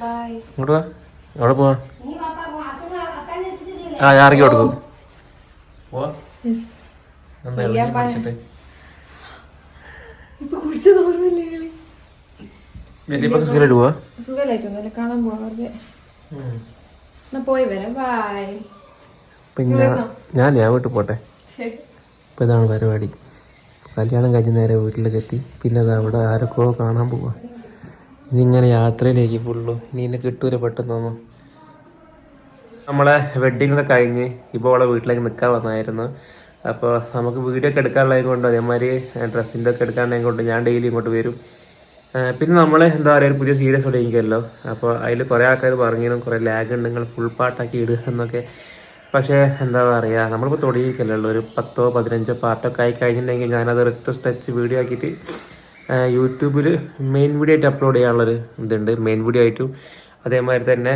By ഇങ്ങോട്ട് വാ. എവിടെ പോവാ. ആ ഞാൻ ഇറങ്ങി കൊടുക്കും. പോവാ. പിന്നെ ഞാൻ ഞാൻ വീട്ടിൽ പോട്ടെ. ഇപ്പൊ ഇതാണ് പരിപാടി. കല്യാണം കഴിഞ്ഞ നേരെ വീട്ടിലേക്ക് എത്തി. പിന്നെ അത് അവിടെ ആരൊക്കെയോ കാണാൻ പോവാ. ഇങ്ങനെ യാത്രയിലേക്ക് ഫുള്ളു ഇനി എന്നെ കിട്ടൂല പെട്ടെന്നൊന്നും നമ്മളെ വെഡ്ഡിങ് ഒക്കെ കഴിഞ്ഞ് ഇപ്പോൾ അവളെ വീട്ടിലേക്ക് നിൽക്കാൻ വന്നായിരുന്നു. അപ്പോൾ നമുക്ക് വീഡിയോ ഒക്കെ എടുക്കാനുള്ളത് കൊണ്ട് അതേമാതിരി ഡ്രസ്സിന്റെ ഒക്കെ എടുക്കാനുള്ളത് കൊണ്ട് ഞാൻ ഡെയിലി ഇങ്ങോട്ട് വരും. പിന്നെ നമ്മൾ എന്താ പറയുക ഒരു പുതിയ സീരീസ് തുടങ്ങിക്കല്ലോ അപ്പോൾ അതിൽ കുറേ ആൾക്കാർ പറഞ്ഞിരുന്നു കുറേ ലാഗ് ഉണ്ട് നിങ്ങൾ ഫുൾ പാട്ടാക്കി ഇടുക എന്നൊക്കെ. പക്ഷേ എന്താ പറയുക നമ്മളിപ്പോൾ തുടങ്ങിക്കല്ലോ ഒരു പത്തോ പതിനഞ്ചോ പാർട്ടൊക്കെ ആയി കഴിഞ്ഞിട്ടുണ്ടെങ്കിൽ ഞാനത് റിക്വസ്റ്റ് ടച്ച് വീഡിയോ ആക്കിയിട്ട് യൂട്യൂബിൽ മെയിൻ വീഡിയോ ആയിട്ട് അപ്ലോഡ് ചെയ്യാനുള്ളൊരു ഇതുണ്ട്. മെയിൻ വീഡിയോ ആയിട്ടും അതേമാതിരി തന്നെ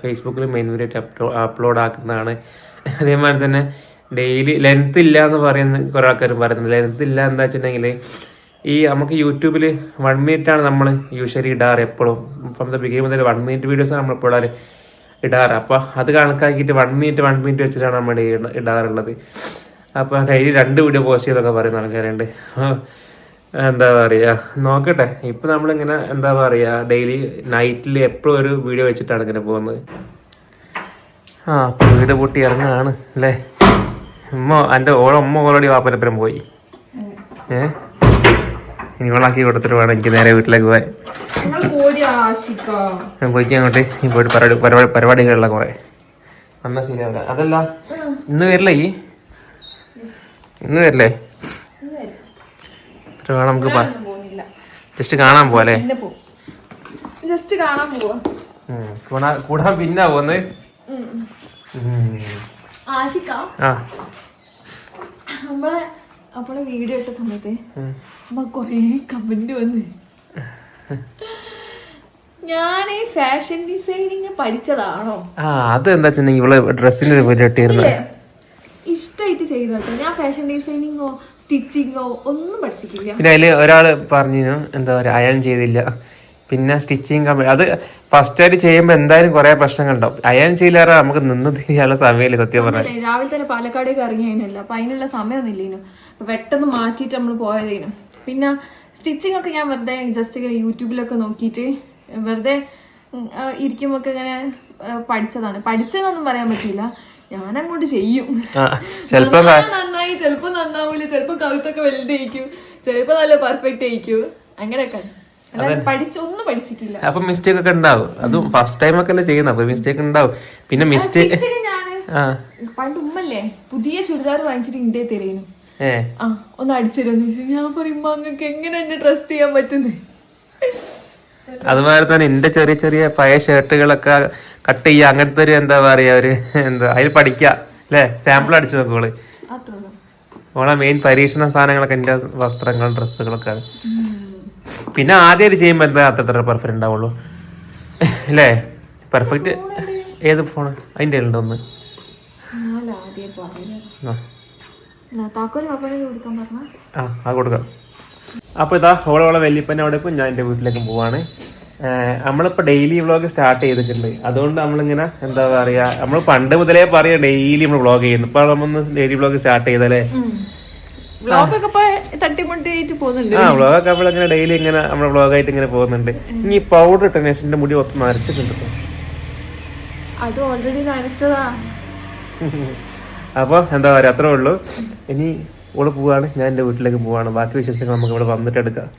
ഫേസ്ബുക്കിൽ മെയിൻ വീഡിയോ ആയിട്ട് അപ്ലോ അപ്ലോഡ് ആക്കുന്നതാണ്. അതേമാതിരി തന്നെ ഡെയിലി ലെങ്ത് ഇല്ല എന്ന് പറയുന്ന കുറേ ആൾക്കാർ പറയുന്നത് ലെങ്ത് ഇല്ല എന്താ വെച്ചിട്ടുണ്ടെങ്കിൽ ഈ നമുക്ക് യൂട്യൂബിൽ വൺ മിനിറ്റ് ആണ് നമ്മൾ യൂഷ്വലി ഇടാറ് എപ്പോഴും ഫ്രം ദ ബിഗിനിങ് മുതൽ വൺ മിനിറ്റ് വീഡിയോസ് നമ്മൾ എപ്പോഴും ഇടാറ്. അപ്പോൾ അത് കണക്കാക്കിയിട്ട് വൺ മിനിറ്റ് വൺ മിനിറ്റ് വെച്ചിട്ടാണ് നമ്മൾ ഇടാറുള്ളത്. അപ്പോൾ ഡെയിലി രണ്ട് വീഡിയോ പോസ്റ്റ് ചെയ്തൊക്കെ പറയുന്ന ആൾക്കാരുണ്ട്. എന്താ പറയുക നോക്കട്ടെ. ഇപ്പം നമ്മളിങ്ങനെ എന്താ പറയുക ഡെയിലി നൈറ്റിൽ എപ്പോഴും ഒരു വീഡിയോ വെച്ചിട്ടാണ് ഇങ്ങനെ പോകുന്നത്. ആ അപ്പോൾ വീട് പൊട്ടി ഇറങ്ങാണ് അല്ലേ? ഉമ്മ എന്റെ ഓളെ ഉമ്മ ഓൾറെഡി വാപ്പനപ്പുരം പോയി. ഏ? ഇനി ഇവളാക്കി കൊടുത്തിട്ട് വേണം എനിക്ക് നേരെ വീട്ടിലേക്ക് പോകാൻ ഞാൻ പോയിട്ട് അങ്ങോട്ട് ഈ പോയിട്ട് പരിപാടി പരിപാടി പരിപാടികളുള്ള കുറേ. വന്നാൽ ശരിയാവില്ല. അതല്ല ഇന്ന് വരില്ലേ ഈ? ഇന്ന് വരില്ലേ? എത്ര വേണം നമുക്ക് ജസ്റ്റ് കാണാൻ പോലെ ജസ്റ്റ് കാണാൻ പോവാ. കൂടാൻ പിന്നെ പോന്ന് നമ്മളെ നമ്മളെ വീഡിയോ ഇട്ട സമയത്ത് കൊറേ കമന്റ് വന്ന്. ഞാൻ ഈ ഫാഷൻ ഡിസൈനിങ് പഠിച്ചതാണോ? ആ അത് എന്താ വെച്ചിട്ടുണ്ടെങ്കിൽ ഇവൾ ഡ്രസ്സിന് ഇഷ്ടമായിട്ട് ചെയ്തോട്ടോ ഞാൻ ഫാഷൻ ഡിസൈനിങ്ങോ സ്റ്റിച്ചിങ്ങോ ഒന്നും പഠിച്ചിട്ടില്ല. പിന്നെ അതിൽ ഒരാൾ പറഞ്ഞു എന്താ പറയുക അയൺ ചെയ്തില്ല. പിന്നെ സ്റ്റിച്ചിങ് കമ്പനി അത് ഫസ്റ്റ് ആയിട്ട് ചെയ്യുമ്പോൾ എന്തായാലും കുറെ പ്രശ്നങ്ങൾ ഉണ്ടാവും അയൺ ചെയ്യില്ലാറ നമുക്ക് നിന്ന് തിരിയാനുള്ള സമയമില്ല സത്യം പറഞ്ഞാൽ. രാവിലെ തന്നെ പാലക്കാടേക്ക് ഇറങ്ങി അതിനല്ല അപ്പൊ അതിനുള്ള സമയമൊന്നുമില്ലേനു. ഇല്ലേനു പെട്ടെന്ന് മാറ്റിയിട്ട് നമ്മൾ പോയതേനു. പിന്നെ സ്റ്റിച്ചിങ് ഒക്കെ ഞാൻ വെറുതെ ജസ്റ്റ് ഇങ്ങനെ യൂട്യൂബിലൊക്കെ നോക്കിയിട്ട് വെറുതെ ഇരിക്കുമ്പോ ഒക്കെ ഇങ്ങനെ പഠിച്ചതാണ്. പഠിച്ചതെന്നൊന്നും പറയാൻ പറ്റില്ല ഞാൻ അങ്ങോട്ട് ചെയ്യും നന്നായി ചിലപ്പോ നന്നാവൂല ചിലപ്പോ കവിത്തൊക്കെ വലുതായിരിക്കും ചിലപ്പോ നല്ല പെർഫെക്റ്റ് ആയിരിക്കും. അങ്ങനെയൊക്കെ. അപ്പൊ മിസ്റ്റേക്ക് ഒക്കെ ഉണ്ടാവും. അതും ഫസ്റ്റ് ടൈം ഒക്കെ അല്ലേ ചെയ്യുന്നത്. അപ്പോൾ മിസ്റ്റേക്ക് ഉണ്ടാവും. പിന്നെ മിസ്റ്റേക്ക് പണ്ട് ഉമ്മല്ലേ പുതിയ ചുരിദാർ വാങ്ങിച്ചിട്ട് ഇണ്ടേ തരേനു. ആ ഒന്ന് അടിച്ചിരുന്നു ഞാൻ പറയുമ്പോ അങ്ങക്ക് എങ്ങനെ എന്നെ ട്രസ്റ്റ് ചെയ്യാൻ പറ്റുന്നേ? അതുപോലെ തന്നെ എന്റെ ചെറിയ ചെറിയ പഴയ ഷർട്ടുകളൊക്കെ കട്ട് ചെയ്യുക അങ്ങനത്തെ ഒരു എന്താ പറയുക ഒരു എന്താ അതിൽ പഠിക്കുക അല്ലേ? സാമ്പിൾ അടിച്ചു നോക്കുകൾ ഓളെ. മെയിൻ പരീക്ഷണ സാധനങ്ങളൊക്കെ എന്റെ വസ്ത്രങ്ങളും ഡ്രസ്സുകളൊക്കെ പിന്നെ പിന്നെ ആദ്യമായിട്ട് ചെയ്യുമ്പോൾ എന്താ അത്ര പെർഫെക്റ്റ് ഉണ്ടാവുള്ളൂ അല്ലേ? പെർഫെക്റ്റ് ഏത് ഫോൺ അതിന്റെ ഉണ്ടോ ഒന്ന്? ആദ്യം ആ അത് കൊടുക്കാം. അപ്പോൾ ഇതാ ഓളെ ഓളെ വല്യപ്പന്റെ അവിടെ ഇപ്പം ഞാൻ എന്റെ വീട്ടിലേക്ക് പോവാണ്. നമ്മളിപ്പോ നമ്മളിപ്പോൾ ഡെയിലി വ്ളോഗ് സ്റ്റാർട്ട് ചെയ്തിട്ടുണ്ട്. അതുകൊണ്ട് നമ്മളിങ്ങനെ എന്താ പറയുക നമ്മൾ പണ്ട് മുതലേ പറയാ ഡെയിലി നമ്മൾ വ്ളോഗ് ചെയ്യുന്നു. ഇപ്പോൾ നമ്മളൊന്ന് ഡെയിലി വ്ളോഗ് സ്റ്റാർട്ട് പോകുന്നുണ്ട്. ആ വ്ളോഗൊക്കെ നമ്മളിങ്ങനെ ഡെയിലി ഇങ്ങനെ നമ്മുടെ വ്ളോഗായിട്ട് ഇങ്ങനെ പോകുന്നുണ്ട്. ഇനി പൗഡർ ഇട്ട നേസിന്റെ മുടി ഒത്ത് നരച്ചിട്ടുണ്ട് അത് ഓൾറെഡി നരച്ചതാ അപ്പോൾ എന്താ പറയുക അത്രേ ഉള്ളൂ. ഇനി ഓൾ പോവുകയാണ് ഞാൻ എന്റെ വീട്ടിലേക്ക് പോവുകയാണ് ബാക്കി വിശേഷങ്ങൾ നമുക്ക് ഇവിടെ വന്നിട്ട് എടുക്കാം.